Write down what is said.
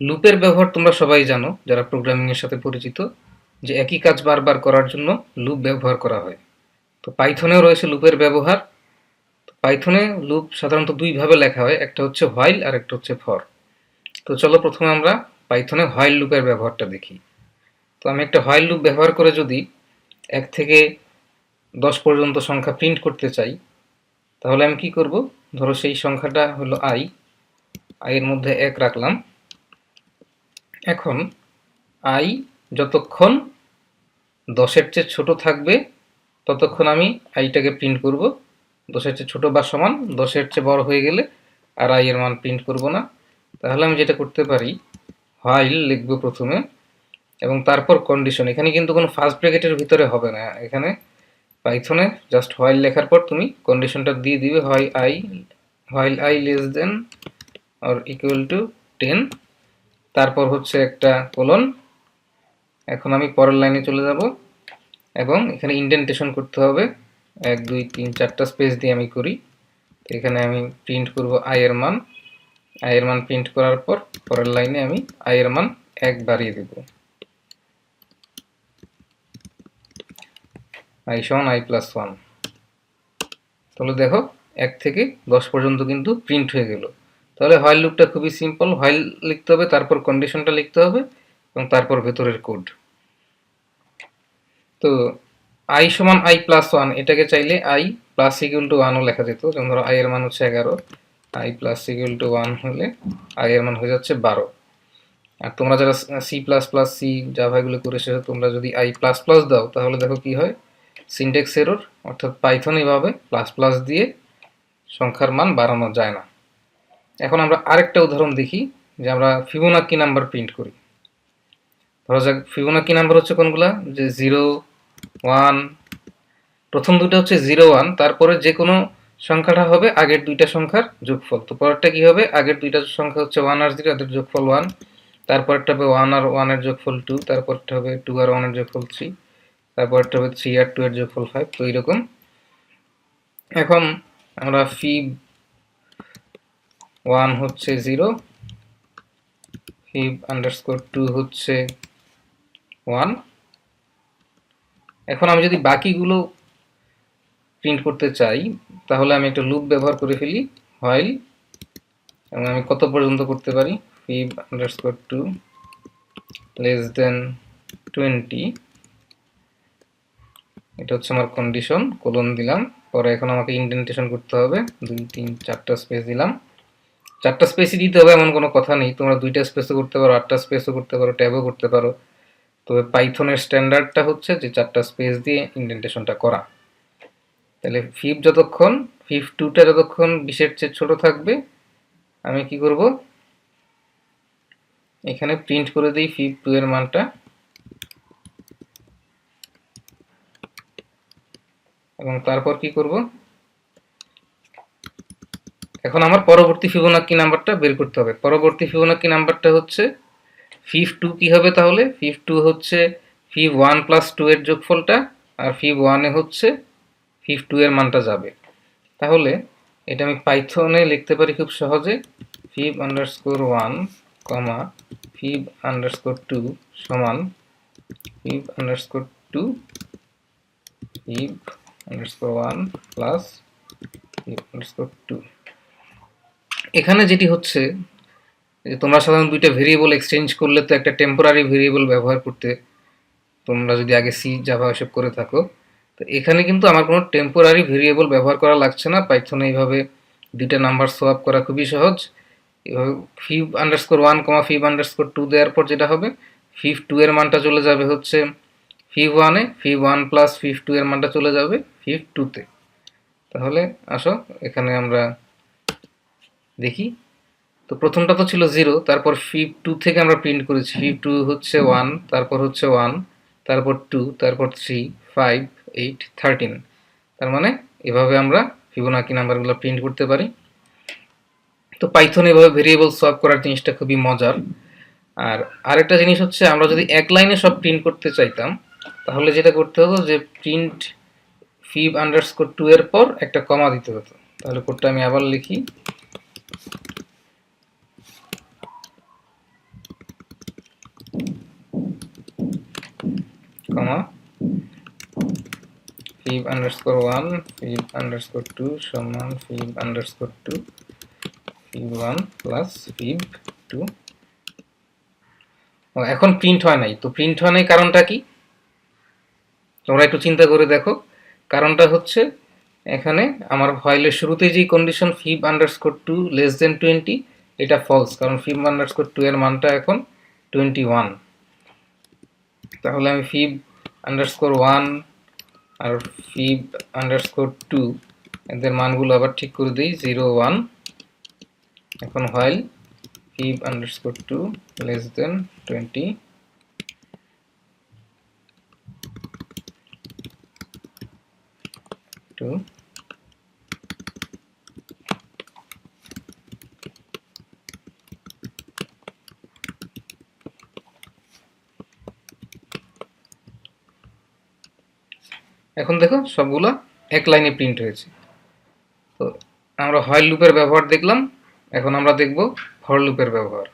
লুপের ব্যবহার তোমরা সবাই জানো, যারা প্রোগ্রামিং এর সাথে পরিচিত, যে একই কাজ বারবার করার জন্য লুপ ব্যবহার করা হয়। তো পাইথনেও রয়েছে লুপের ব্যবহার। পাইথনে লুপ সাধারণত দুইভাবে লেখা হয়, একটা হচ্ছে হোয়াইল আর একটা হচ্ছে ফর তো চলো প্রথমে আমরা পাইথনে হোয়াইল লুপের ব্যবহারটা দেখি। তো আমি একটা হোয়াইল লুপ ব্যবহার করে যদি এক থেকে দশ পর্যন্ত সংখ্যা প্রিন্ট করতে চাই, তাহলে আমি কি করব? ধরো সেই সংখ্যাটা হলো আই আই এর মধ্যে এক রাখলাম। এখন আই যতক্ষণ দশের চেয়ে ছোট থাকবে, ততক্ষণ আমি আইটাকে প্রিন্ট করব। দশের চেয়ে ছোট বা সমান, দশের চেয়ে বড় হয়ে গেলে আর আই এর মান প্রিন্ট করব না। তাহলে আমি যেটা করতে পারি হোয়াইল লিখব প্রথমে এবং তারপর কন্ডিশন এখানে কিন্তু কোনো ফার্স্ট ব্র্যাকেটের ভিতরে হবে না। এখানে পাইথনে জাস্ট হোয়াইল লেখার পর তুমি কন্ডিশনটা দিয়ে দিবে হয় I while I less than or equal to ten তারপর হচ্ছে একটা কোলন এখন আমি পরের লাইনে চলে যাব এবং এখানে ইন্ডেন্টেশন করতে হবে। এক, দুই, তিন, চারটা স্পেস দিয়ে আমি করি। এখানে আমি প্রিন্ট করব আই এর মান। আই এর মান প্রিন্ট করার পর পরের লাইনে আমি আয়ের মান এক বাড়িয়ে দেব। আই সমান আই প্লাস ওয়ান তাহলে দেখো, এক থেকে দশ পর্যন্ত কিন্তু প্রিন্ট হয়ে গেল। তাহলে হোয়াইল লুপটা খুবই সিম্পল হোয়াইল লিখতে হবে, তারপর কন্ডিশনটা লিখতে হবে এবং তারপর ভেতরের কোড তো আই সমান আই প্লাস ওয়ান এটাকে চাইলে আই প্লাস ইকুয়াল টু ওয়ানও লেখা যেত। যেমন ধরো আই এর মান হচ্ছে এগারো I plus equal to one হলে আই এর মান হয়ে যাচ্ছে বারো। আর তোমরা যারা সি প্লাস প্লাস সি জাভাগুলো করে এসেছ তোমরা যদি আই প্লাস প্লাস দাও, তাহলে দেখো কি হয়? সিনটেক্স এরর অর্থাৎ পাইথন এভাবে প্লাস প্লাস দিয়ে সংখ্যার মান বাড়ানো যায় না। এখন আমরা আরেকটা উদাহরণ দেখি, যে আমরা ফিবোনাকি নাম্বার প্রিন্ট করি। ধরা যাক ফিবোনাকি নাম্বার হচ্ছে কোনগুলা? যে জিরো, ওয়ান, প্রথম দুটো হচ্ছে জিরো, ওয়ান, তারপরে যে কোনো সংখ্যাটা হবে আগের দুইটা সংখ্যার যোগফল। তো পরেরটা কি হবে? আগের দুইটা সংখ্যা হচ্ছে ওয়ান আর জিরো, এদের যোগফল ওয়ান তারপরটা হবে ওয়ান আর ওয়ানের যোগফল টু তারপরটা হবে টু আর ওয়ানের যোগফল থ্রি তারপরটা হবে থ্রি আর টু এর যোগফল ফাইভ তো এইরকম। এখন আমরা ফি ওয়ান হচ্ছে জিরো ফিভ আন্ডারস্কোর টু হচ্ছে ওয়ান। এখন আমি যদি বাকিগুলো প্রিন্ট করতে চাই, তাহলে আমি একটা লুপ ব্যবহার করে ফেলি হোয়াইল এবং আমি কত পর্যন্ত করতে পারি? Fib underscore two less than twenty এটা হচ্ছে আমার কন্ডিশন কোলন দিলাম, পরে এখন আমাকে ইন্ডেন্টেশন করতে হবে। দুই, তিন, চারটা স্পেস দিলাম। চারটা স্পেসই দিতে হবে এমন কোনো কথা নেই। তোমরা দুইটা স্পেসও করতে পারো, আটটা স্পেসও করতে পারো ট্যাবও করতে পারো। তবে পাইথনের স্ট্যান্ডার্ডটা হচ্ছে যে চারটা স্পেস দিয়ে ইন্ডেন্টেশনটা করা। তাহলে ফিফ যতক্ষণ ফিফ টুটা যতক্ষণ বিশের চেয়ে ছোট থাকবে, আমি কি করব? এখানে প্রিন্ট করে দিই ফিফ টু এর মানটা। এবং তারপর কি করব? এখন আমার পরবর্তী ফিবোনাকি নাম্বারটা বের করতে হবে। পরবর্তী ফিবোনাকি নাম্বারটা হচ্ছে ফিফ টু কী হবে তাহলে? ফিফ টু হচ্ছে ফিফ ওয়ান প্লাস টু এর যোগফলটা আর ফিফ ওয়ানে হচ্ছে ফিফ টু এর মানটা যাবে। তাহলে এটা আমি পাইথনে লিখতে পারি খুব সহজে। Fib underscore one comma fib underscore two সমান fib underscore two fib underscore one plus fib underscore two এখানে যেটি হচ্ছে যে তোমরা সাধারণত দুইটা ভেরিয়েবল এক্সচেঞ্জ করলে তো একটা টেম্পোরারি ভেরিয়েবল ব্যবহার করতে তোমরা যদি আগে সি জাভা এসব করে থাকো, তো এখানে কিন্তু আমার কোনো টেম্পোরারি ভেরিয়েবল ব্যবহার করা লাগছে না। পাইথনে এইভাবে দুইটা নাম্বার সোয়াপ করা খুবই সহজ। এভাবে fib underscore one comma fib underscore two দেওয়ার পর যেটা হবে ফিভ টু এর মানটা চলে যাবে হচ্ছে ফিভ ওয়ানে fib one plus fib two এর মানটা চলে যাবে ফিভ টুতে তাহলে আসো, এখানে আমরা দেখি। তো প্রথমটা তো ছিল জিরো তারপর ফিভ টু থেকে আমরা প্রিন্ট করেছি। ফিভ টু হচ্ছে ওয়ান তারপর হচ্ছে ওয়ান তারপর টু তারপর থ্রি ফাইভ এইট থার্টিন তার মানে এভাবে আমরা ফিবোনাকি নাম্বারগুলো প্রিন্ট করতে পারি। তো পাইথন এভাবে ভেরিয়েবল সলভ করার জিনিসটা খুবই মজার। আর আরেকটা জিনিস হচ্ছে আমরা যদি এক লাইনে সব প্রিন্ট করতে চাইতাম, তাহলে যেটা করতে হতো যে প্রিন্ট ফিভ আন্ডারস্কোর টু এর পর একটা কমা দিতে হতো। তাহলে কোডটা আমি আবার লিখি comma fib underscore one fib underscore two সমান fib underscore two fib one plus fib two এখন প্রিন্ট হয় নাই, তো প্রিন্ট হয় নাই কারণটা কি? তোমরা একটু চিন্তা করে দেখো। কারণটা হচ্ছে, এখানে আমার ভয়েলের শুরুতে যেই condition fib underscore two less than twenty এটা ফলস কারণ ফিব আন্ডারস্কোর টু এর মানটা এখন টোয়েন্টি ওয়ান তাহলে আমি ফিব আন্ডারস্কোর ওয়ান আর ফিব আন্ডারস্কোর টু এদের মানগুলো আবার ঠিক করে দিই জিরো ওয়ান এখন হয় fib underscore two less than twenty two এখন দেখো সবগুলো এক লাইনে প্রিন্ট হয়েছে। তো আমরা হয় লুপের ব্যবহার দেখলাম, এখন আমরা দেখব ফর লুপের ব্যবহার।